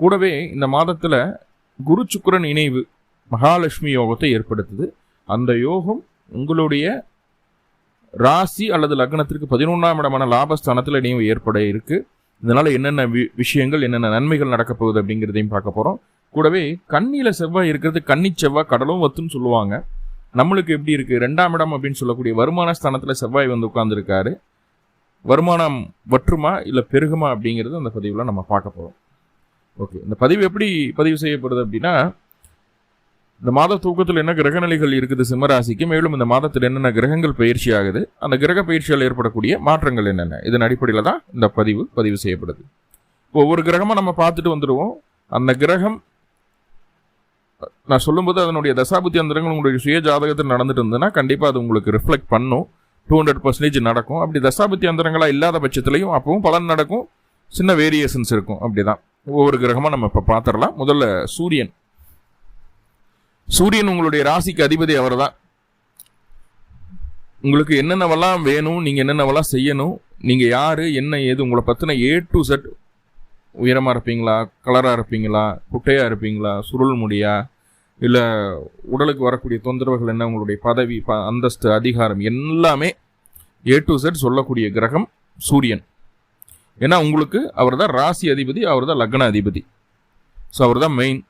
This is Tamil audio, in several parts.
கூடவே இந்த மாதத்தில் குரு சுக்கரன் இணைவு மகாலட்சுமி யோகத்தை ஏற்படுத்துது. அந்த யோகம் உங்களுடைய ராசி அல்லது லக்னத்திற்கு பதினொன்றாம் இடமான லாபஸ்தானத்தில் இணைவு ஏற்பட இருக்கு. இதனால் என்னென்ன வி விஷயங்கள் என்னென்ன நன்மைகள் நடக்க போகுது அப்படிங்கிறதையும் பார்க்க போகிறோம் கூடவே கண்ணியில் செவ்வாய் இருக்கிறது. கன்னி செவ்வாய் கடலும் வத்துன்னு சொல்லுவாங்க. நம்மளுக்கு எப்படி இருக்குது ரெண்டாம் இடம் அப்படின்னு சொல்லக்கூடிய வருமான ஸ்தானத்தில் செவ்வாய் வந்து உட்காந்துருக்காரு வருமானம் வற்றுமா இல்லை பெருகுமா அப்படிங்கிறது அந்த பதிவில் நம்ம பார்க்க போகிறோம் ஓகே. இந்த பதிவு எப்படி பதிவு செய்யப்படுது அப்படின்னா இந்த மாத தூக்கத்தில் என்ன கிரகநிலைகள் இருக்குது சிம்மராசிக்கு மேலும் இந்த மாதத்தில் என்னென்ன கிரகங்கள் பயிற்சி ஆகுது அந்த கிரக பயிற்சியால் ஏற்படக்கூடிய மாற்றங்கள் என்னென்ன? இதன் அடிப்படையில் தான் இந்த பதிவு பதிவு செய்யப்படுது. ஒவ்வொரு கிரகமாக நம்ம பார்த்துட்டு வந்துடுவோம். அந்த கிரகம் நான் சொல்லும்போது அதனுடைய தசாபுத்தி அந்தரங்கள் உங்களுடைய சுய ஜாதகத்தில் நடந்துட்டு இருந்ததுன்னா கண்டிப்பாக அது உங்களுக்கு ரிஃப்ளெக்ட் பண்ணும். டூ ஹண்ட்ரட் பர்சன்டேஜ் நடக்கும். அப்படி தசாபுத்தி அந்தரங்களாக இல்லாத பட்சத்துலையும் அப்பவும் பலன் நடக்கும். சின்ன வேரியேஷன்ஸ் இருக்கும். அப்படிதான். ஒவ்வொரு கிரகமாக நம்ம இப்போ பார்த்துடலாம் முதல்ல சூரியன். சூரியன் உங்களுடைய ராசிக்கு அதிபதி அவர் தான் உங்களுக்கு என்னென்னவெல்லாம் வேணும் நீங்கள் என்னென்னவெல்லாம் செய்யணும் நீங்கள் யார் என்ன ஏது உங்களை பற்றின ஏ டு செட் உயரமாக இருப்பீங்களா கலராக இருப்பீங்களா குட்டையாக இருப்பீங்களா சுருள் முடியா இல்லை உடலுக்கு வரக்கூடிய தொந்தரவுகள் என்ன உங்களுடைய பதவி ப அந்தஸ்து அதிகாரம் எல்லாமே ஏ டு செட் சொல்லக்கூடிய கிரகம் சூரியன். ஏன்னா உங்களுக்கு அவர் தான் ராசி அதிபதி அவர் தான் லக்ன அதிபதி ஸோ அவர் தான் மெயின்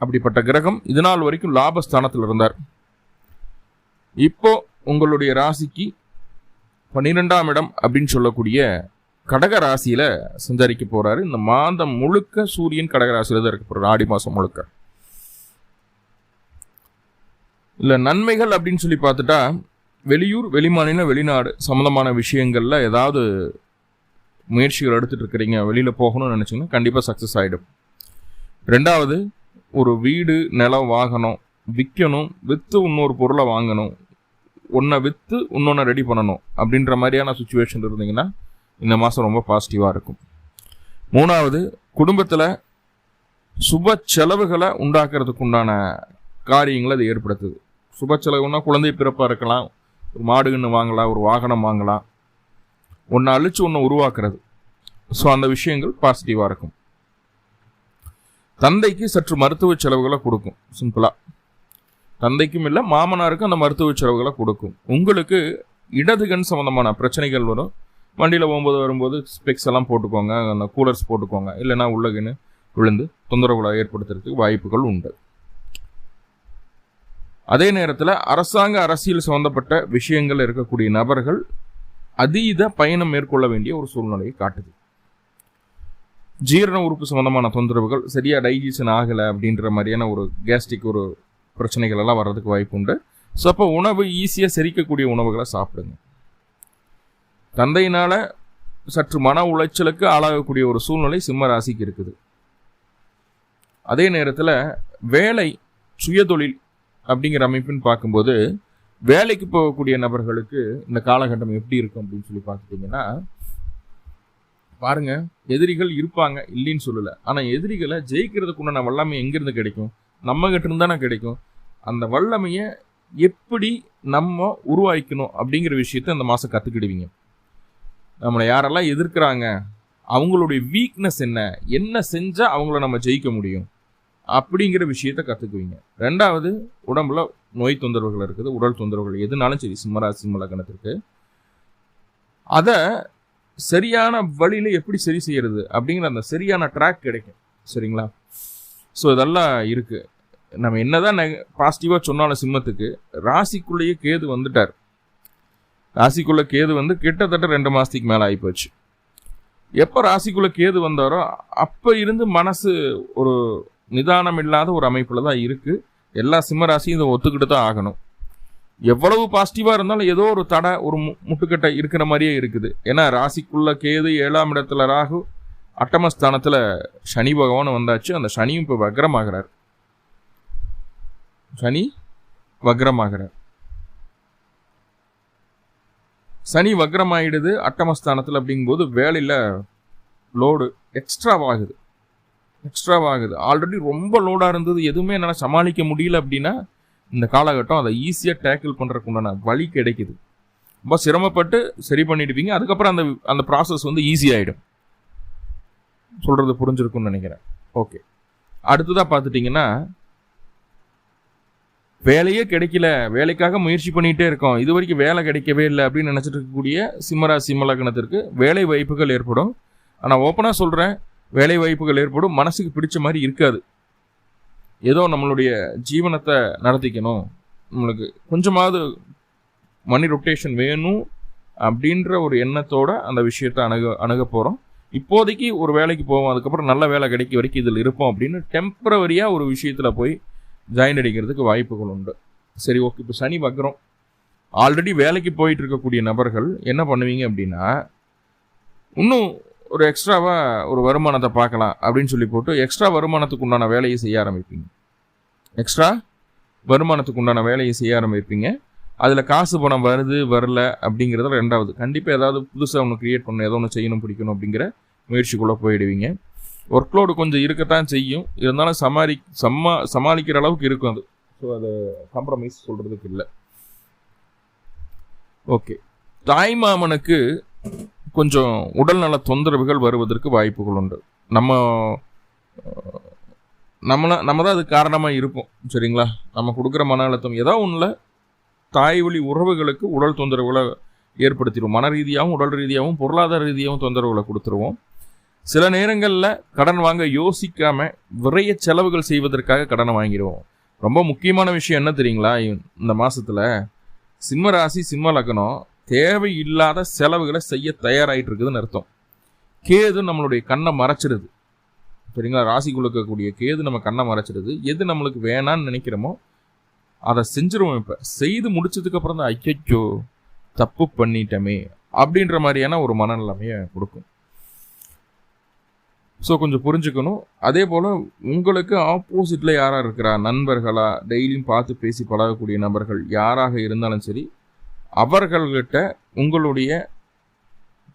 அப்படிப்பட்ட கிரகம் இது நாள் வரைக்கும் லாபஸ்தானத்தில் இருந்தார். இப்போ உங்களுடைய ராசிக்கு பன்னிரெண்டாம் இடம் அப்படின்னு சொல்லக்கூடிய கடக ராசியில் சஞ்சரிக்க போகிறாரு இந்த மாதம் முழுக்க சூரியன் கடக ராசியில் தான் இருக்க போகிறார் ஆடி மாதம் முழுக்க. இல்லை நன்மைகள் அப்படின்னு சொல்லி பார்த்துட்டா வெளியூர் வெளிமாநில வெளிநாடு சம்மந்தமான விஷயங்களில் ஏதாவது முயற்சிகள் எடுத்துட்டு இருக்கிறீங்க வெளியில் போகணும்னு நினச்சிங்கன்னா கண்டிப்பாக சக்ஸஸ் ஆகிடும் ரெண்டாவது ஒரு வீடு நிலம் வாங்கணும் விற்கணும் விற்று இன்னொரு பொருளை வாங்கணும் ஒன்றை விற்று இன்னொன்று ரெடி பண்ணணும் அப்படின்ற மாதிரியான சுச்சுவேஷன் இருந்தீங்கன்னா இந்த மாதம் ரொம்ப பாசிட்டிவாக இருக்கும். மூணாவது குடும்பத்தில் சுப செலவுகளை உண்டாக்குறதுக்கு உண்டான காரியங்களை அது ஏற்படுத்துது. சுப செலவுன்னா குழந்தை பிறப்பாக இருக்கலாம் ஒரு மாடுகன்று வாங்கலாம் ஒரு வாகனம் வாங்கலாம் ஒன்று அழிச்சு ஒன்று உருவாக்குறது. ஸோ அந்த விஷயங்கள் பாசிட்டிவாக இருக்கும். தந்தைக்கு சற்று மருத்துவ செலவுகளை கொடுக்கும். சிம்பிளாக தந்தைக்கும் இல்லை மாமனாருக்கும் அந்த மருத்துவ செலவுகளை கொடுக்கும். உங்களுக்கு இடது கண் சம்மந்தமான பிரச்சனைகள் வரும். வண்டியில் போகும்போது வரும்போது ஸ்பெக்ஸ் எல்லாம் போட்டுக்கோங்க அந்த கூலர்ஸ் போட்டுக்கோங்க. இல்லைன்னா உள்ளகன்னு விழுந்து தொந்தரவுகளை ஏற்படுத்துறதுக்கு வாய்ப்புகள் உண்டு. அதே நேரத்தில் அரசாங்க அரசியல் சம்மந்தப்பட்ட விஷயங்கள் இருக்கக்கூடிய நபர்கள் அதீத பயணம் மேற்கொள்ள வேண்டிய ஒரு சூழ்நிலையை காட்டுது. ஜீரண உறுப்பு சம்பந்தமான தொந்தரவுகள் சரியாக டைஜஷன் ஆகலை அப்படின்ற மாதிரியான ஒரு கேஸ்ட்ரிக் ஒரு பிரச்சனைகள் எல்லாம் வர்றதுக்கு வாய்ப்பு உண்டு. ஸோ அப்போ உணவு ஈஸியாக செரிக்கக்கூடிய உணவுகளை சாப்பிடுங்க. தந்தையினால் சற்று மன உளைச்சலுக்கு ஆளாகக்கூடிய ஒரு சூழ்நிலை சிம்ம ராசிக்கு இருக்குது. அதே நேரத்தில் வேலை சுயதொழில் அப்படிங்கிற அமைப்புன்னு பார்க்கும்போது வேலைக்கு போகக்கூடிய நபர்களுக்கு இந்த காலகட்டம் எப்படி இருக்கும் அப்படின்னு சொல்லி பார்த்துட்டிங்கன்னா பாருங்க எதிரிகள் இருப்பாங்க இல்லைன்னு சொல்லலை. ஆனால் எதிரிகளை ஜெயிக்கிறதுக்கு உண்டான வல்லமை எங்கேருந்து கிடைக்கும்? நம்ம கிட்ட இருந்தானே கிடைக்கும்? அந்த வல்லமையை எப்படி நம்ம உருவாக்கணும் அப்படிங்கிற விஷயத்த இந்த மாதம் கற்றுக்கிடுவீங்க நம்மளை யாரெல்லாம் எதிர்க்கிறாங்க அவங்களுடைய வீக்னஸ் என்ன? என்ன செஞ்சால் அவங்கள நம்ம ஜெயிக்க முடியும்? அப்படிங்கிற விஷயத்த கற்றுக்குவீங்க ரெண்டாவது உடம்புல நோய் தொந்தரவுகள் இருக்குது உடல் தொந்தரவுகள் எதுனாலும் சரி சிம்மராசி சிம்மலக்கணத்திற்கு அதை சரியான வழியில எப்படி சரி செய்யறது அப்படிங்கிற அந்த சரியான ட்ராக் கிடைக்கும். சரிங்களா? ஸோ இதெல்லாம் இருக்கு. நம்ம என்னதான் பாசிட்டிவாக சொன்னாலும் சிம்மத்துக்கு ராசிக்குள்ளேயே கேது வந்துட்டார். ராசிக்குள்ளே கேது வந்து கிட்டத்தட்ட ரெண்டு மாதத்துக்கு மேலே ஆகிப்போச்சு எப்போ ராசிக்குள்ளே கேது வந்தாரோ அப்போ இருந்து மனசு ஒரு நிதானம் இல்லாத ஒரு அமைப்பில் தான் இருக்குது எல்லா சிம்ம ராசியும் இதை ஒத்துக்கிட்டு தான் ஆகணும். எவ்வளவு பாசிட்டிவாக இருந்தாலும் ஏதோ ஒரு தடை ஒரு மு- முட்டுக்கட்டை இருக்கிற மாதிரியே இருக்குது. ஏன்னா ராசிக்குள்ள கேது ஏழாம் இடத்துல ராகு அட்டமஸ்தானத்தில் சனி பகவான் வந்தாச்சு. அந்த சனியும் இப்போ வக்ரமாகிறார். சனி வக்ரமாகிறார். சனி வக்ரமாயிடுது அட்டமஸ்தானத்தில் அப்படிங்கும்போது வேலையில் லோடு எக்ஸ்ட்ராவாகுது எக்ஸ்ட்ராவாகுது ஆல்ரெடி ரொம்ப லோடாக இருந்தது. எதுவுமே என்னால் சமாளிக்க முடியல அப்படின்னா இந்த காலகட்டம் அதை ஈஸியாக டேக்கிள் பண்ணுறதுக்கு உண்டான வழி கிடைக்குது. ரொம்ப சிரமப்பட்டு சரி பண்ணிடுவீங்க. அதுக்கப்புறம் அந்த அந்த ப்ராசஸ் வந்து ஈஸியாகிடும் சொல்கிறது புரிஞ்சிருக்கும்னு நினைக்கிறேன். ஓகே அடுத்ததாக பார்த்துட்டிங்கன்னா வேலையே கிடைக்கல. வேலைக்காக முயற்சி பண்ணிகிட்டே இருக்கோம். இது வரைக்கும் வேலை கிடைக்கவே இல்லை அப்படின்னு நினச்சிட்டு இருக்கக்கூடிய சிம்மரா சிம்மலக்கணத்திற்கு வேலை வாய்ப்புகள் ஏற்படும். ஆனால் ஓப்பனாக சொல்கிறேன் வேலை வாய்ப்புகள் ஏற்படும் மனசுக்கு பிடிச்ச மாதிரி இருக்காது. ஏதோ நம்மளுடைய ஜீவனத்தை நடத்திக்கணும். நம்மளுக்கு கொஞ்சமாவது மணி ரொட்டேஷன் வேணும் அப்படின்ற ஒரு எண்ணத்தோடு அந்த விஷயத்தை அணுக அணுக போகிறோம் இப்போதைக்கு ஒரு வேலைக்கு போவோம் அதுக்கப்புறம் நல்ல வேலை கிடைக்க வரைக்கும் இதில் இருப்போம் அப்படின்னு டெம்பரவரியாக ஒரு விஷயத்தில் போய் ஜாயின் அடிக்கிறதுக்கு வாய்ப்புகள் உண்டு. சரி ஓகே. இப்போ சனி பார்க்குறோம் ஆல்ரெடி வேலைக்கு போயிட்டு இருக்கக்கூடிய நபர்கள் என்ன பண்ணுவீங்க அப்படின்னா இன்னும் ஒரு எக்ஸ்ட்ராவாக ஒரு வருமானத்தை பார்க்கலாம் அப்படின்னு சொல்லி போட்டு எக்ஸ்ட்ரா வருமானத்துக்கு உண்டான வேலையை செய்ய ஆரம்பிப்பீங்க. எக்ஸ்ட்ரா வருமானத்துக்கு உண்டான வேலையை செய்ய ஆரம்பிப்பீங்க. அதில் காசு பணம் வருது வரல அப்படிங்கிறத ரெண்டாவது கண்டிப்பாக ஏதாவது புதுசாக ஒன்று க்ரியேட் பண்ணணும் ஏதோ ஒன்று செய்யணும் பிடிக்கணும் அப்படிங்கிற முயற்சிக்குள்ளே போயிடுவீங்க. ஒர்க் லோடு கொஞ்சம் இருக்கத்தான் செய்யும். இருந்தாலும் சமாளி சம்மா சமாளிக்கிற அளவுக்கு இருக்கும் அது. ஸோ அதை காம்ப்ரமைஸ் சொல்கிறதுக்கு இல்லை. ஓகே தாய்மாமனுக்கு கொஞ்சம் உடல்நல தொந்தரவுகள் வருவதற்கு வாய்ப்புகள் உண்டு. நம்ம நம்மளை நம்ம தான் அது காரணமாக இருப்போம். சரிங்களா? நம்ம கொடுக்குற மன அழுத்தம் ஏதோ ஒன்றில் தாய் வழி உறவுகளுக்கு உடல் தொந்தரவுகளை ஏற்படுத்திடுவோம். மன ரீதியாகவும் உடல் ரீதியாகவும் பொருளாதார ரீதியாகவும் தொந்தரவுகளை கொடுத்துருவோம். சில நேரங்களில் கடன் வாங்க யோசிக்காமல் விரைய செலவுகள் செய்வதற்காக கடனை வாங்கிடுவோம். ரொம்ப முக்கியமான விஷயம் என்ன தெரியுங்களா? இந்த மாதத்தில் சிம்ம ராசி சிம்ம லக்னம் தேவையில்லாத செலவுகளை செய்ய தயாராகிட்டு இருக்குதுன்னு அர்த்தம். கேது நம்மளுடைய கண்ணை மறைச்சிருது. சரிங்களா? ராசிக்குள்ள இருக்கக்கூடிய கேது நம்ம கண்ணை மறைச்சிருது. எது நம்மளுக்கு வேணான்னு நினைக்கிறோமோ அதை செஞ்சிருவோம் இப்போ. செய்து முடிச்சதுக்கு அப்புறம் தான் ஐயோ தப்பு பண்ணிட்டோமே அப்படின்ற மாதிரியான ஒரு மனநிலைமையை கொடுக்கும். ஸோ கொஞ்சம் புரிஞ்சுக்கணும். அதே போல் உங்களுக்கு ஆப்போசிட்டில் யாராக இருக்கிறா? நண்பர்களா? டெய்லியும் பார்த்து பேசி பழகக்கூடிய நபர்கள் யாராக இருந்தாலும் சரி அவர்கள்கிட்ட உங்களுடைய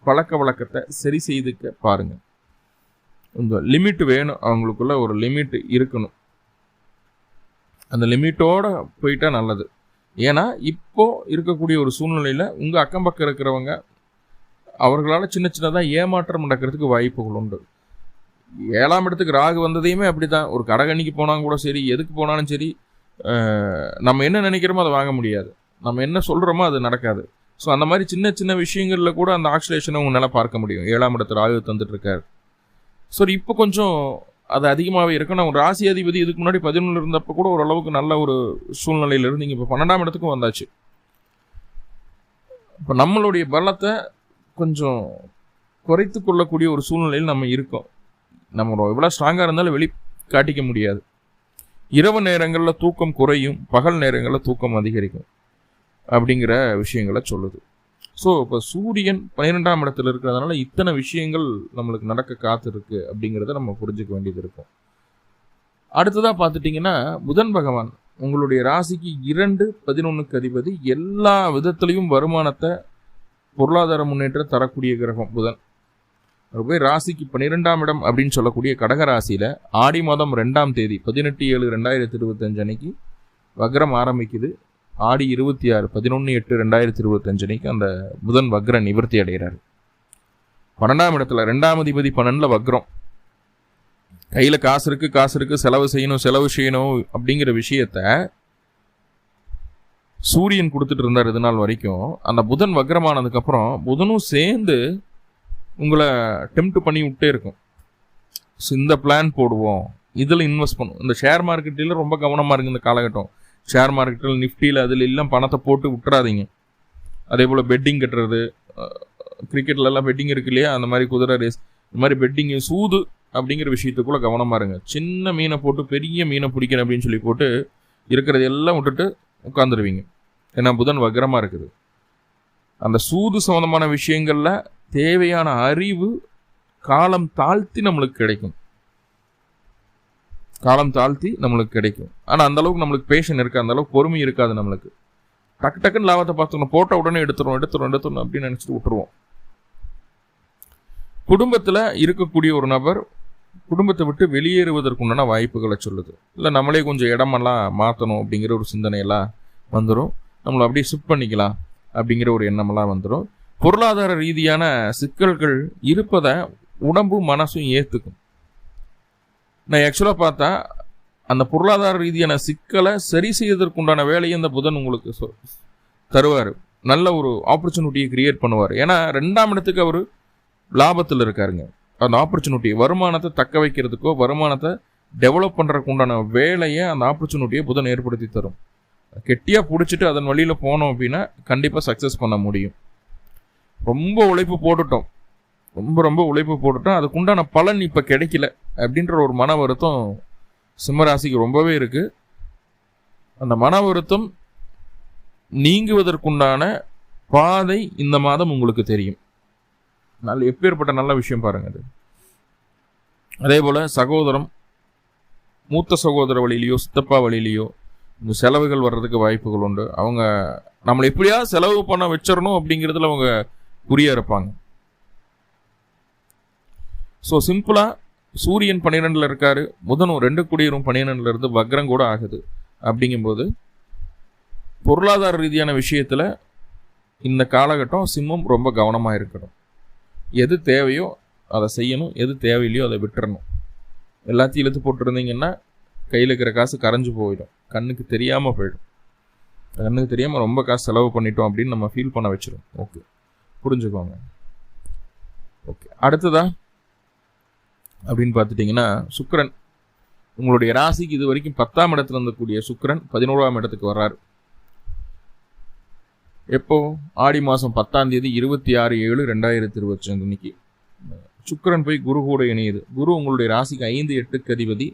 பழக்க வழக்கத்தை சரி செய்துக்க பாருங்கள் இந்த லிமிட் வேணும் அவங்களுக்குள்ள ஒரு லிமிட் இருக்கணும். அந்த லிமிட்டோடு போயிட்டா நல்லது. ஏன்னா இப்போ இருக்கக்கூடிய ஒரு சூழ்நிலையில் உங்கள் அக்கம் பக்கம் இருக்கிறவங்க அவர்களால் சின்ன சின்னதாக ஏமாற்றம் நடக்கிறதுக்கு வாய்ப்புகள் உண்டு. ஏழாம் இடத்துக்கு ராகு வந்ததையுமே அப்படி தான் ஒரு கடகணிக்கு போனாலும் கூட சரி எதுக்கு போனாலும் சரி நம்ம என்ன நினைக்கிறோமோ அதை வாங்க முடியாது. நம்ம என்ன சொல்கிறோமோ அது நடக்காது. ஸோ அந்த மாதிரி சின்ன சின்ன விஷயங்களில் கூட அந்த ஆக்சிலேஷனை உங்களால் பார்க்க முடியும். ஏழாம் இடத்துல ஆய்வு தந்துட்டுருக்காரு ஸோ இப்போ கொஞ்சம் அது அதிகமாகவே இருக்கும் நான் ராசி அதிபதி இதுக்கு முன்னாடி பதினொன்று இருந்தப்போ கூட ஓரளவுக்கு நல்ல ஒரு சூழ்நிலையில் இருந்து இப்போ பன்னெண்டாம் இடத்துக்கும் வந்தாச்சு. இப்போ நம்மளுடைய பலத்தை கொஞ்சம் குறைத்து கொள்ளக்கூடிய ஒரு சூழ்நிலையில் நம்ம இருக்கோம். நம்ம எவ்வளோ ஸ்ட்ராங்காக இருந்தாலும் வெளி காட்டிக்க முடியாது. இரவு நேரங்களில் தூக்கம் குறையும். பகல் நேரங்களில் தூக்கம் அதிகரிக்கும். அப்படிங்கிற விஷயங்களை சொல்லுது. ஸோ இப்போ சூரியன் பன்னிரெண்டாம் இடத்துல இருக்கிறதுனால இத்தனை விஷயங்கள் நம்மளுக்கு நடக்க காத்திருக்கு அப்படிங்கிறத நம்ம புரிஞ்சுக்க வேண்டியது இருக்கும். அடுத்ததாக பார்த்துட்டிங்கன்னா புதன் பகவான் உங்களுடைய ராசிக்கு இரண்டு பதினொன்றுக்கு அதிபதி எல்லா விதத்துலேயும் வருமானத்தை பொருளாதார முன்னேற்றம் தரக்கூடிய கிரகம் புதன். போய் ராசிக்கு பன்னிரெண்டாம் இடம் அப்படின்னு சொல்லக்கூடிய கடக ராசியில் ஆடி மாதம் ரெண்டாம் தேதி பதினெட்டு ஏழு ரெண்டாயிரத்தி இருபத்தஞ்சு அன்னைக்கு வக்ரம் ஆரம்பிக்குது. ஆடி இருபத்தி ஆறு பதினொன்று எட்டு ரெண்டாயிரத்தி இருபத்தஞ்சு அன்னைக்கு அந்த புதன் வக்ர நிவர்த்தி அடைகிறார். பன்னெண்டாம் இடத்துல ரெண்டாம் அதிபதி பன்னெண்டில் வக்ரம். கையில் காசு இருக்கு காசு இருக்கு செலவு செய்யணும் செலவு செய்யணும் அப்படிங்கிற விஷயத்த சூரியன் கொடுத்துட்டு இருந்தார் இது நாள் வரைக்கும். அந்த புதன் வக்ரமானதுக்கப்புறம் புதனும் சேர்ந்து உங்களை டெம்ட் பண்ணி விட்டே இருக்கும். ஸோ இந்த பிளான் போடுவோம். இதில் இன்வெஸ்ட் பண்ணும் இந்த ஷேர் மார்க்கெட்டில் ரொம்ப கவனமாக இருக்குது இந்த காலகட்டம். ஷேர் மார்க்கெட்டில் நிஃப்டியில் அதில் எல்லாம் பணத்தை போட்டு விட்டுறாதீங்க. அதே போல் பெட்டிங் கட்டுறது கிரிக்கெட்லலாம் பெட்டிங் இருக்கு இல்லையா? அந்த மாதிரி குதிரை ரேஸ் இந்த மாதிரி பெட்டிங்கு சூது அப்படிங்கிற விஷயத்துக்குள்ளே கவனமாக இருங்க. சின்ன மீனை போட்டு பெரிய மீனை பிடிக்கணும் அப்படின்னு சொல்லி போட்டு இருக்கிறது எல்லாம் விட்டுட்டு உட்காந்துருவீங்க ஏன்னா புதன் வக்ரமாக இருக்குது. அந்த சூது சம்மந்தமான விஷயங்களில் தேவையான அறிவு காலம் தாழ்த்தி நம்மளுக்கு கிடைக்கும். காலம் தாழ்த்தி நம்மளுக்கு கிடைக்கும். ஆனால் அந்தளவுக்கு நம்மளுக்கு பேஷன் இருக்காது அந்த அளவுக்கு பொறுமை இருக்காது நம்மளுக்கு. டக்கு டக்குன்னு லாபத்தை பார்த்துக்கணும். போட்ட உடனே எடுத்துரும் எடுத்துரும் எடுத்துரும் அப்படின்னு நினச்சிட்டு விட்டுருவோம். குடும்பத்தில் இருக்கக்கூடிய ஒரு நபர் குடும்பத்தை விட்டு வெளியேறுவதற்குண்டான வாய்ப்புகளை சொல்லுது. இல்லை நம்மளே கொஞ்சம் இடமெல்லாம் மாற்றணும் அப்படிங்கிற ஒரு சிந்தனையெல்லாம் வந்துடும் நம்மளை அப்படியே ஷிஃப்ட் பண்ணிக்கலாம் அப்படிங்கிற ஒரு எண்ணமெல்லாம் வந்துடும் பொருளாதார ரீதியான சிக்கல்கள் இருப்பதை உடம்பும் மனசும் ஏற்றுக்கும் நான் ஆக்சுவலாக பார்த்தா அந்த பொருளாதார ரீதியான சிக்கலை சரி செய்வதற்குண்டான வேலையை இந்த புதன் உங்களுக்கு சொ- தருவார். நல்ல ஒரு ஆப்பர்ச்சுனிட்டியை கிரியேட் பண்ணுவார். ஏன்னா ரெண்டாம் இடத்துக்கு அவர் லாபத்தில் இருக்காருங்க. அந்த ஆப்பர்ச்சுனிட்டி வருமானத்தை தக்க வைக்கிறதுக்கோ வருமானத்தை டெவலப் பண்ணுறதுக்கு உண்டான வேலையை அந்த ஆப்பர்ச்சுனிட்டியை புதன் ஏற்படுத்தி தரும். கெட்டியாக பிடிச்சிட்டு அதன் வழியில் போனோம் அப்படின்னா கண்டிப்பாக சக்ஸஸ் பண்ண முடியும். ரொம்ப உழைப்பு போட்டுட்டோம். ரொம்ப ரொம்ப உழைப்பு போட்டுட்டோம் அதுக்குண்டான பலன் இப்போ கிடைக்கல. அப்படின்ற ஒரு மன வருத்தம் சிம்மராசிக்கு ரொம்பவே இருக்குது அந்த மன வருத்தம் நீங்குவதற்குண்டான பாதை இந்த மாதம் உங்களுக்கு தெரியும். நல்ல எப்பேற்பட்ட நல்ல விஷயம் பாருங்க அது. அதே போல் சகோதரம் மூத்த சகோதர வழியிலையோ சித்தப்பா வழியிலையோ இந்த செலவுகள் வர்றதுக்கு வாய்ப்புகள் உண்டு. அவங்க நம்மளை எப்படியாவது செலவு பண்ண வச்சிடணும் அப்படிங்கிறதுல அவங்க குறியாக இருப்பாங்க. ஸோ சிம்பிளாக சூரியன் பன்னிரெண்டில் இருக்காரு புதனும் ரெண்டு குடியரும் பன்னிரெண்டில் இருந்து வக்ரம் கூட ஆகுது. அப்படிங்கும்போது பொருளாதார ரீதியான விஷயத்தில் இந்த காலகட்டம் சிம்மம் ரொம்ப கவனமாக இருக்கணும். எது தேவையோ அதை செய்யணும் எது தேவையில்லையோ அதை விட்டுறணும். எல்லாத்தையும் இழுத்து போட்டுருந்தீங்கன்னா கையில் இருக்கிற காசு கரைஞ்சு போயிடும். கண்ணுக்கு தெரியாமல் போயிடும். கண்ணுக்கு தெரியாமல் ரொம்ப காசு செலவு பண்ணிட்டோம் அப்படின்னு நம்ம ஃபீல் பண்ண வச்சிடும் ஓகே புரிஞ்சுக்கோங்க. ஓகே அடுத்ததாக அப்படின்னு பார்த்துட்டிங்கன்னா சுக்கரன் உங்களுடைய ராசிக்கு இது வரைக்கும் பத்தாம் இடத்துல இருந்தக்கூடிய சுக்கரன் பதினோராம் இடத்துக்கு வர்றாரு. எப்போ? ஆடி மாதம் பத்தாம் தேதி இருபத்தி ஆறு ஏழு ரெண்டாயிரத்தி இருபத்தி ரெண்டு அன்னைக்கு. சுக்கரன் போய் குரு கூட இணையுது. குரு உங்களுடைய ராசிக்கு ஐந்து எட்டுக்கு அதிபதி.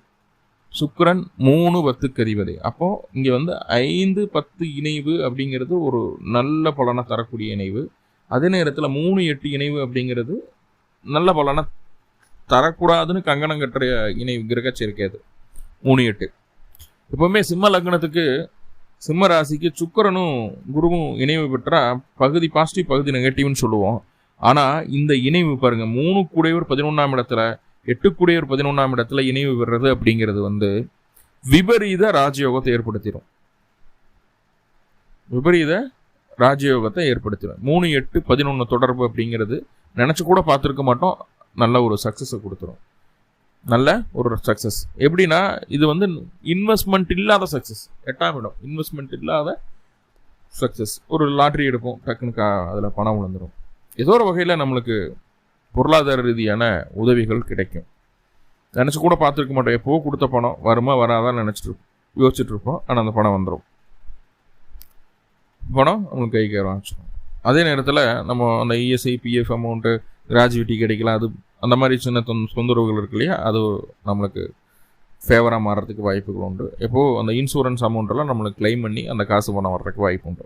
சுக்கரன் மூணு பத்துக்கு அதிபதி. அப்போது இங்கே வந்து ஐந்து பத்து இணைவு அப்படிங்கிறது ஒரு நல்ல பலனை தரக்கூடிய இணைவு. அதே நேரத்தில் மூணு எட்டு இணைவு அப்படிங்கிறது நல்ல பலனை தரக்கூடாதுன்னு கங்கணம் கட்டுற இணைவு கிரகச்சேர்க்கை அது. மூணு எட்டு. எப்பவுமே சிம்ம லக்னத்துக்கு சிம்ம ராசிக்கு சுக்கிரனும் குருவும் இணைவு பெற்றால் பகுதி பாசிட்டிவ் பகுதி நெகட்டிவ்னு சொல்லுவோம். ஆனால் இந்த இணைவு பாருங்க மூணு கூடையவர் பதினொன்றாம் இடத்துல எட்டு கூடையவர் பதினொன்றாம் இடத்துல இணைவு பெறுறது அப்படிங்கிறது வந்து விபரீத ராஜயோகத்தை ஏற்படுத்திடும் விபரீத ராஜயோகத்தை ஏற்படுத்திடும் மூணு எட்டு பதினொன்று தொடர்பு அப்படிங்கிறது நினச்சி கூட பார்த்துருக்க மாட்டோம். நல்ல ஒரு சக்ஸஸை கொடுத்துரும். நல்ல ஒரு சக்ஸஸ் எப்படின்னா இது வந்து இன்வெஸ்ட்மெண்ட் இல்லாத சக்ஸஸ் எட்டாம் இடம். இன்வெஸ்ட்மெண்ட் இல்லாத சக்ஸஸ் ஒரு லாட்ரி எடுப்போம். டக்குனுக்கு கா அதில் பணம் விழுந்துடும் ஏதோ ஒரு வகையில் நம்மளுக்கு பொருளாதார ரீதியான உதவிகள் கிடைக்கும். நினச்சி கூட பார்த்துருக்க மாட்டோம். எப்போ கொடுத்த பணம்? வருமா வராதான்னு நினச்சிட்டு யோசிச்சுட்டு இருப்போம். ஆனால் அந்த பணம் வந்துடும் பணம் உங்களுக்கு கைக்கு வர ஆரம்பிச்சிடும் அதே நேரத்தில் நம்ம அந்த இஎஸ்ஐ பிஎஃப் அமௌண்ட்டு கிராஜுவிட்டி கிடைக்கலாம் அது அந்த மாதிரி சின்ன தொந்தரவுகள் இருக்கு இல்லையா? அது நம்மளுக்கு ஃபேவராக மாறுறதுக்கு வாய்ப்புகள் உண்டு. எப்போது அந்த இன்சூரன்ஸ் அமௌண்ட்டெல்லாம் நம்மளுக்கு கிளைம் பண்ணி அந்த காசு பணம் வர்றதுக்கு வாய்ப்பு உண்டு.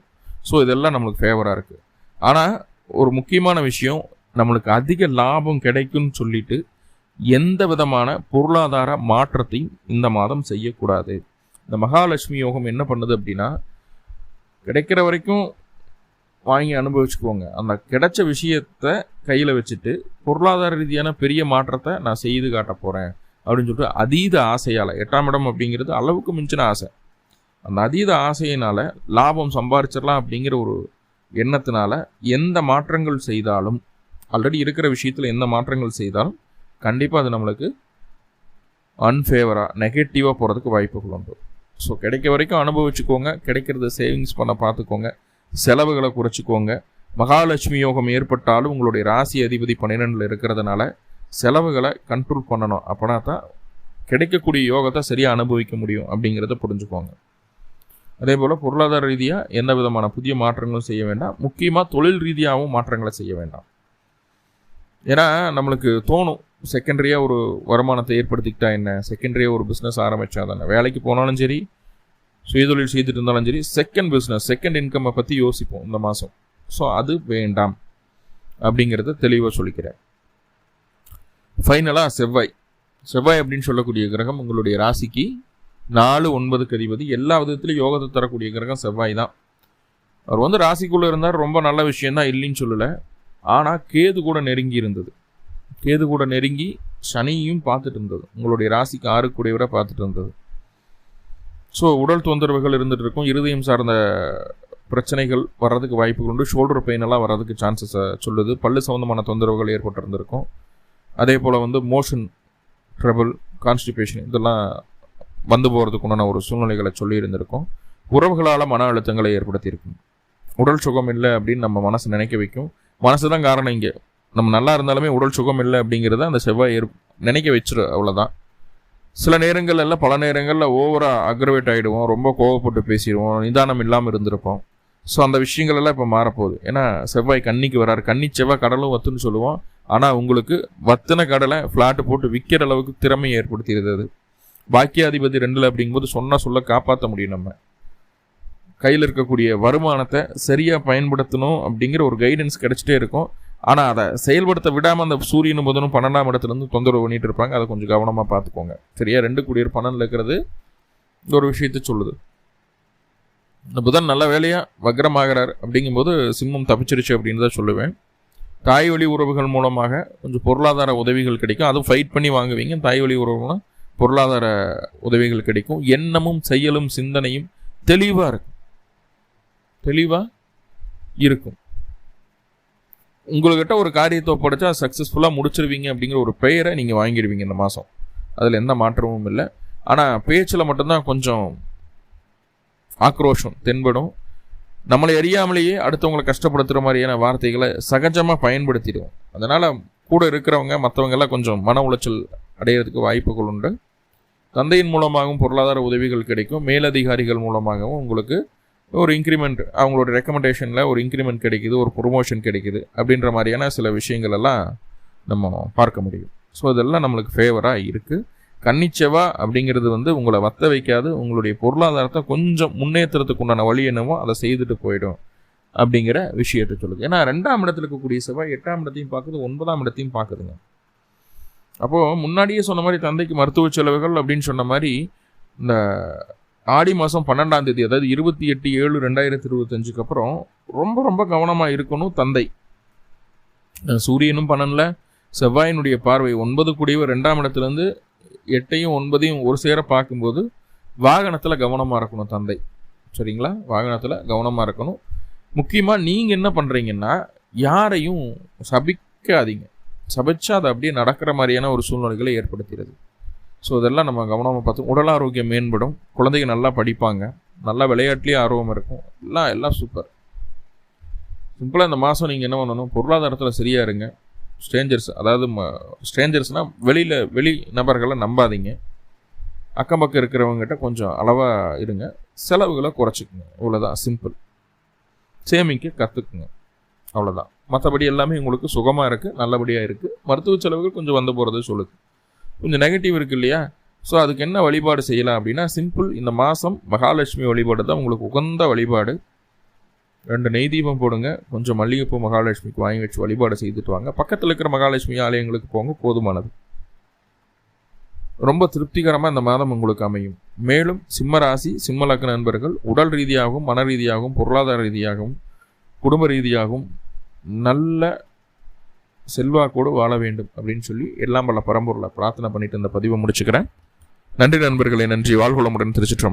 ஸோ இதெல்லாம் நம்மளுக்கு ஃபேவராக இருக்குது ஆனால் ஒரு முக்கியமான விஷயம் நம்மளுக்கு அதிக லாபம் கிடைக்கும்னு சொல்லிட்டு எந்த விதமான பொருளாதார மாற்றத்தையும் இந்த மாதம் செய்யக்கூடாது. இந்த மகாலட்சுமி யோகம் என்ன பண்ணுது அப்படின்னா கிடைக்கிற வரைக்கும் வாங்கி அனுபவிச்சுக்குவோங்க அந்த கிடைச்ச விஷயத்த கையில் வச்சுட்டு பொருளாதார ரீதியான பெரிய மாற்றத்தை நான் செய்து காட்ட போகிறேன் அப்படின்னு சொல்லிட்டு அதீத ஆசையால் எட்டாம் இடம் அப்படிங்கிறது அளவுக்கு மிஞ்சின ஆசை. அந்த அதீத ஆசையினால் லாபம் சம்பாரிச்சிடலாம் அப்படிங்கிற ஒரு எண்ணத்தினால எந்த மாற்றங்கள் செய்தாலும் ஆல்ரெடி இருக்கிற விஷயத்தில் எந்த மாற்றங்கள் செய்தாலும் கண்டிப்பாக அது நம்மளுக்கு அன்ஃபேவராக நெகட்டிவாக போகிறதுக்கு வாய்ப்புகள் உண்டு. ஸோ கிடைக்க வரைக்கும் அனுபவிச்சுக்கோங்க. கிடைக்கிறத சேவிங்ஸ் பண்ண பார்த்துக்கோங்க. செலவுகளை குறைச்சிக்கோங்க. மகாலட்சுமி யோகம் ஏற்பட்டாலும் உங்களுடைய ராசி அதிபதி பன்னிரெண்டில் இருக்கிறதுனால செலவுகளை கண்ட்ரோல் பண்ணணும். அப்படின்னா தான் கிடைக்கக்கூடிய யோகத்தை சரியாக அனுபவிக்க முடியும் அப்படிங்கிறத புரிஞ்சுக்கோங்க. அதே போல் பொருளாதார ரீதியாக எந்த விதமான புதிய மாற்றங்களும் செய்ய வேண்டாம். முக்கியமாக தொழில் ரீதியாகவும் மாற்றங்களை செய்ய வேண்டாம். ஏன்னா நம்மளுக்கு தோணும். செகண்டரியாக ஒரு வருமானத்தை ஏற்படுத்திக்கிட்டா என்ன? செகண்டரியாக ஒரு பிஸ்னஸ் ஆரம்பித்தா தானே. வேலைக்கு போனாலும் சரி சுயதொழில் செய்துட்டு இருந்தாலும் சரி செகண்ட் பிஸ்னஸ் செகண்ட் இன்கம்மை பற்றி யோசிப்போம் இந்த மாதம் ஸோ அது வேண்டாம் அப்படிங்கிறத தெளிவாக சொல்லிக்கிறேன். ஃபைனலாக செவ்வாய். செவ்வாய் அப்படின்னு சொல்லக்கூடிய கிரகம் உங்களுடைய ராசிக்கு நாலு ஒன்பதுக்கு அதிபதி. எல்லா விதத்திலும் யோகத்தை தரக்கூடிய கிரகம் செவ்வாய் தான். அவர் வந்து ராசிக்குள்ளே இருந்தார் ரொம்ப நல்ல விஷயந்தான் இல்லைன்னு சொல்லலை. ஆனால் கேது கூட நெருங்கி இருந்தது. கேது கூட நெருங்கி சனியும் பார்த்துட்டு இருந்தது. உங்களுடைய ராசிக்கு ஆறு கூடியவரை பார்த்துட்டு இருந்தது. ஸோ உடல் தொந்தரவுகள் இருந்துட்டு இருக்கும். இருதயம் சார்ந்த பிரச்சனைகள் வர்றதுக்கு வாய்ப்புகள் உண்டு. ஷோல்டர் பெயின் எல்லாம் வர்றதுக்கு சான்சஸை சொல்லுது. பல்லு சம்மந்தமான தொந்தரவுகள் ஏற்பட்டிருந்திருக்கும். அதே போல் வந்து மோஷன் ட்ரபிள் கான்ஸ்டிபேஷன் இதெல்லாம் வந்து போகிறதுக்கு உண்டான ஒரு சூழ்நிலைகளை சொல்லியிருந்திருக்கும் உறவுகளால் மன அழுத்தங்களை ஏற்படுத்தியிருக்கும் உடல் சுகம் இல்லை அப்படின்னு நம்ம மனசு நினைக்க வைக்கும். மனசு தான் காரணம் இங்கே. நம்ம நல்லா இருந்தாலுமே உடல் சுகம் இல்லை அப்படிங்கிறத அந்த செவ்வாய் ஏற் நினைக்க வச்சிரு அவ்வளோதான் சில நேரங்கள்ல பல நேரங்களில் ஓவராக அக்ரவேட் ஆகிடுவோம் ரொம்ப கோவப்பட்டு பேசிடுவோம் நிதானம் இல்லாமல் இருந்திருப்போம். ஸோ அந்த விஷயங்கள் எல்லாம் இப்போ மாறப்போகுது. ஏன்னா செவ்வாய் கன்னிக்கு வராரு. கன்னி செவ்வாய் கடலும் வத்துன்னு சொல்லுவோம். ஆனால் உங்களுக்கு வத்தின கடலை ஃப்ளாட்டு போட்டு விற்கிற அளவுக்கு திறமையை ஏற்படுத்திடுது பாக்கியாதிபதி ரெண்டில் அப்படிங்கும்போது சொன்ன சொல்ல காப்பாற்ற முடியும் நம்ம. கையில் இருக்கக்கூடிய வருமானத்தை சரியாக பயன்படுத்தணும் அப்படிங்கிற ஒரு கைடன்ஸ் கிடைச்சிட்டே இருக்கும். ஆனால் அதை செயல்படுத்த விடாமல் அந்த சூரியனும் புதனும் பன்னெண்டாம் இடத்துலேருந்து தொந்தரவு பண்ணிட்டு இருப்பாங்க. அதை கொஞ்சம் கவனமாக பார்த்துக்கோங்க. சரியா? ரெண்டு குடியர் பன்னெண்டில் இருக்கிறது ஒரு விஷயத்த சொல்லுது. இந்த புதன் நல்ல வேலையாக வக்ரமாகிறார். அப்படிங்கும்போது சிம்மம் தப்பிச்சிருச்சு அப்படின்னு தான் சொல்லுவேன். தாய் வழி உறவுகள் மூலமாக கொஞ்சம் பொருளாதார உதவிகள் கிடைக்கும். அதுவும் ஃபைட் பண்ணி வாங்குவீங்க. தாய் வழி உறவுகள்லாம் பொருளாதார உதவிகள் கிடைக்கும். எண்ணமும் செயலும் சிந்தனையும் தெளிவாக இருக்கும். தெளிவாக இருக்கும். உங்கள்கிட்ட ஒரு காரியத்தை ஒப்படைச்சா சக்ஸஸ்ஃபுல்லாக முடிச்சிருவீங்க அப்படிங்கிற ஒரு பெயரை நீங்கள் வாங்கிடுவீங்க இந்த மாதம் அதில் எந்த மாற்றமும் இல்லை. ஆனால் பேச்சில் மட்டும்தான் கொஞ்சம் ஆக்ரோஷம் தென்படும். நம்மளை அறியாமலேயே அடுத்தவங்களை கஷ்டப்படுத்துகிற மாதிரியான வார்த்தைகளை சகஜமாக பயன்படுத்திடுவோம். அதனால் கூட இருக்கிறவங்க மற்றவங்க எல்லாம் கொஞ்சம் மன உளைச்சல் அடையிறதுக்கு வாய்ப்புகள் உண்டு. தந்தையின் மூலமாகவும் பொருளாதார உதவிகள் கிடைக்கும். மேலதிகாரிகள் மூலமாகவும் உங்களுக்கு ஒரு இன்க்ரிமெண்ட் அவங்களோட ரெக்கமெண்டேஷனில் ஒரு இன்க்ரிமெண்ட் கிடைக்குது ஒரு ப்ரொமோஷன் கிடைக்குது அப்படின்ற மாதிரியான சில விஷயங்கள் எல்லாம் நம்ம பார்க்க முடியும். ஸோ இதெல்லாம் நம்மளுக்கு ஃபேவராக இருக்குது கன்னிச்சவா அப்படிங்கிறது வந்து உங்களை வத்த வைக்காது. உங்களுடைய பொருளாதாரத்தை கொஞ்சம் முன்னேற்றத்துக்கு உண்டான வழி என்னவோ அதை செய்துட்டு போயிடும் அப்படிங்கிற விஷயத்தை சொல்லுது. ஏன்னா ரெண்டாம் இடத்துல இருக்கக்கூடிய செவ்வாய் எட்டாம் இடத்தையும் பார்க்குது ஒன்பதாம் இடத்தையும் பார்க்குதுங்க. அப்போது முன்னாடியே சொன்ன மாதிரி தந்தைக்கு மருத்துவ செலவுகள் அப்படின்னு சொன்ன மாதிரி இந்த ஆடி மாதம் பன்னெண்டாம் தேதி அதாவது இருபத்தி எட்டு ஏழு ரெண்டாயிரத்தி இருபத்தஞ்சுக்கு அப்புறம் ரொம்ப ரொம்ப கவனமாக இருக்கணும் தந்தை. சூரியனும் பன்னெண்டில் செவ்வாயினுடைய பார்வை ஒன்பது கூடியவர் ரெண்டாம் இடத்துலேருந்து எட்டையும் ஒன்பதையும் ஒரு சேர பார்க்கும்போது வாகனத்தில் கவனமாக இருக்கணும் தந்தை. சரிங்களா? வாகனத்தில் கவனமாக இருக்கணும். முக்கியமாக நீங்கள் என்ன பண்ணுறீங்கன்னா யாரையும் சபிக்காதீங்க. சபிச்சா அது அப்படியே நடக்கிற மாதிரியான ஒரு சூழ்நிலைகளை ஏற்படுத்துகிறது ஸோ இதெல்லாம் நம்ம கவனமாக பார்த்து உடல் ஆரோக்கியம் மேம்படும். குழந்தைங்க நல்லா படிப்பாங்க. நல்லா விளையாட்டுலேயே ஆர்வம் இருக்கும். எல்லாம் எல்லாம் சூப்பர் சிம்பிளாக இந்த மாதம் நீங்கள் என்ன பண்ணணும்? பொருளாதாரத்தில் சரியாக இருங்க. ஸ்ட்ரேஞ்சர்ஸ் அதாவது ஸ்ட்ரேஞ்சர்ஸ்னால் வெளியில் வெளி நபர்களை நம்பாதீங்க. அக்கம் பக்கம் இருக்கிறவங்ககிட்ட கொஞ்சம் அளவாக இருங்க. செலவுகளை குறைச்சிக்குங்க. இவ்வளோதான் சிம்பிள் சேமிக்க கற்றுக்குங்க அவ்வளோதான் மற்றபடி எல்லாமே உங்களுக்கு சுகமாக இருக்குது நல்லபடியாக இருக்குது மருத்துவ செலவுகள் கொஞ்சம் வந்து போகிறது சொல்லுது. கொஞ்சம் நெகட்டிவ் இருக்குது இல்லையா? ஸோ அதுக்கு என்ன வழிபாடு செய்யலாம் அப்படின்னா சிம்பிள் இந்த மாதம் மகாலட்சுமி வழிபாடு தான் உங்களுக்கு உகந்த வழிபாடு. ரெண்டு நெய் தீபம் போடுங்க கொஞ்சம் மல்லிகைப்பூ மகாலட்சுமிக்கு வாங்கி வச்சு வழிபாடு செய்துட்டு வாங்க. பக்கத்தில் இருக்கிற மகாலட்சுமி ஆலயங்களுக்கு போங்க போதுமானது. ரொம்ப திருப்திகரமாக இந்த மாதம் உங்களுக்கு அமையும். மேலும் சிம்ம ராசி சிம்ம லக்ன நண்பர்கள் உடல் ரீதியாகவும் மன ரீதியாகவும் பொருளாதார ரீதியாகவும் குடும்ப ரீதியாகவும் நல்ல செல்வாக்கோடு வாழ வேண்டும் அப்படின்னு சொல்லி எல்லாம் பல பரம்பொருளை பிரார்த்தனை பண்ணிட்டு இந்த பதிவை முடிச்சுக்கிறேன். நன்றி நண்பர்களே நன்றி. வாழ்வுளமுடன் திருச்சிற்றம்பலம்.